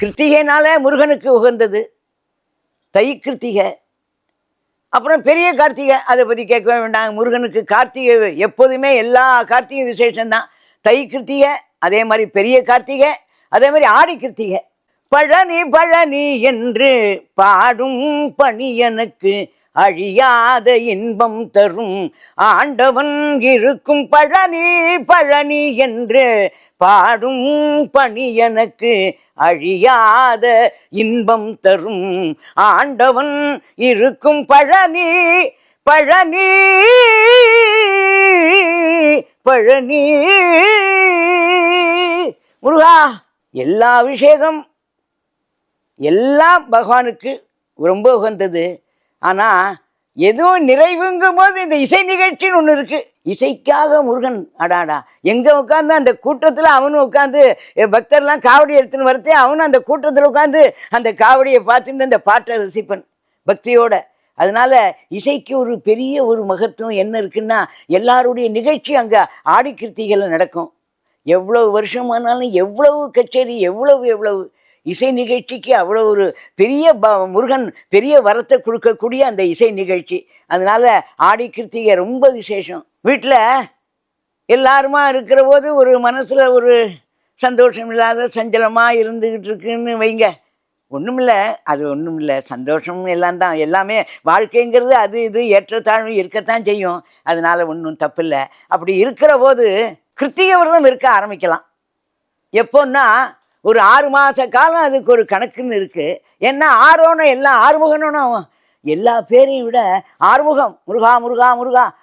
கிருத்திகைனால முருகனுக்கு உகந்தது. தை கிருத்திகை. அப்புறம் பெரிய கார்த்திகை அதை பற்றி கேட்கவே வேண்டாம். முருகனுக்கு கார்த்திகை எப்போதுமே எல்லா கார்த்திகை விசேஷம்தான். தை கிருத்திகை அதே மாதிரி பெரிய கார்த்திகை அதே மாதிரி ஆடி கிருத்திகை. பழனி பழனி என்று பாடும் பணி எனக்கு அழியாத இன்பம் தரும். ஆண்டவன் இருக்கும் பழனி பழனி என்று பாடும் பணி எனக்கு அழியாத இன்பம் தரும். ஆண்டவன் இருக்கும் பழனி பழனி பழனி. முருகா எல்லா அபிஷேகம் எல்லாம் பகவானுக்கு ரொம்ப உகந்தது. ஆனால் எதுவும் நிறைவுங்கும் போது இந்த இசை நிகழ்ச்சின்னு ஒன்று இருக்குது இசைக்காக முருகன் அடாடா. எங்கே உட்காந்து அந்த கூட்டத்தில் அவனும் உட்காந்து பக்தர்லாம் காவடி எடுத்துன்னு வரத்தே அவனும் அந்த கூட்டத்தில் உட்காந்து அந்த காவடியை பார்த்துட்டு அந்த பாட்டை ரசிப்பன் பக்தியோட. அதனால் இசைக்கு ஒரு பெரிய ஒரு மகத்துவம் என்ன இருக்குன்னா எல்லாருடைய நிகழ்ச்சி அங்கே ஆடி நடக்கும். எவ்வளவு வருஷமானாலும் எவ்வளவு கச்சேரி எவ்வளவு எவ்வளவு இசை நிகழ்ச்சிக்கு அவ்வளோ ஒரு பெரிய ப முருகன் பெரிய வரத்தை கொடுக்கக்கூடிய அந்த இசை நிகழ்ச்சி. அதனால் ஆடி கிருத்திகை ரொம்ப விசேஷம். வீட்டில் எல்லாருமா இருக்கிற போது ஒரு மனசில் ஒரு சந்தோஷம் இல்லாத சஞ்சலமாக இருந்துக்கிட்டு இருக்குன்னு வைங்க. ஒன்றுமில்ல அது ஒன்றும் இல்லை சந்தோஷம் எல்லாம் தான். எல்லாமே வாழ்க்கைங்கிறது அது இது ஏற்றத்தாழ்வு இருக்கத்தான் செய்யும். அதனால ஒன்றும் தப்பில்லை. அப்படி இருக்கிற போது கிருத்திகை விரதம் இருக்க ஆரம்பிக்கலாம். எப்போன்னா ஒரு ஆறு மாத காலம் அதுக்கு ஒரு கணக்குன்னு இருக்குது ஏன்னா ஆரோன்னு எல்லாம் ஆறுமுகனும் எல்லா பேரையும் விட ஆறுமுகம் முருகா முருகா முருகா.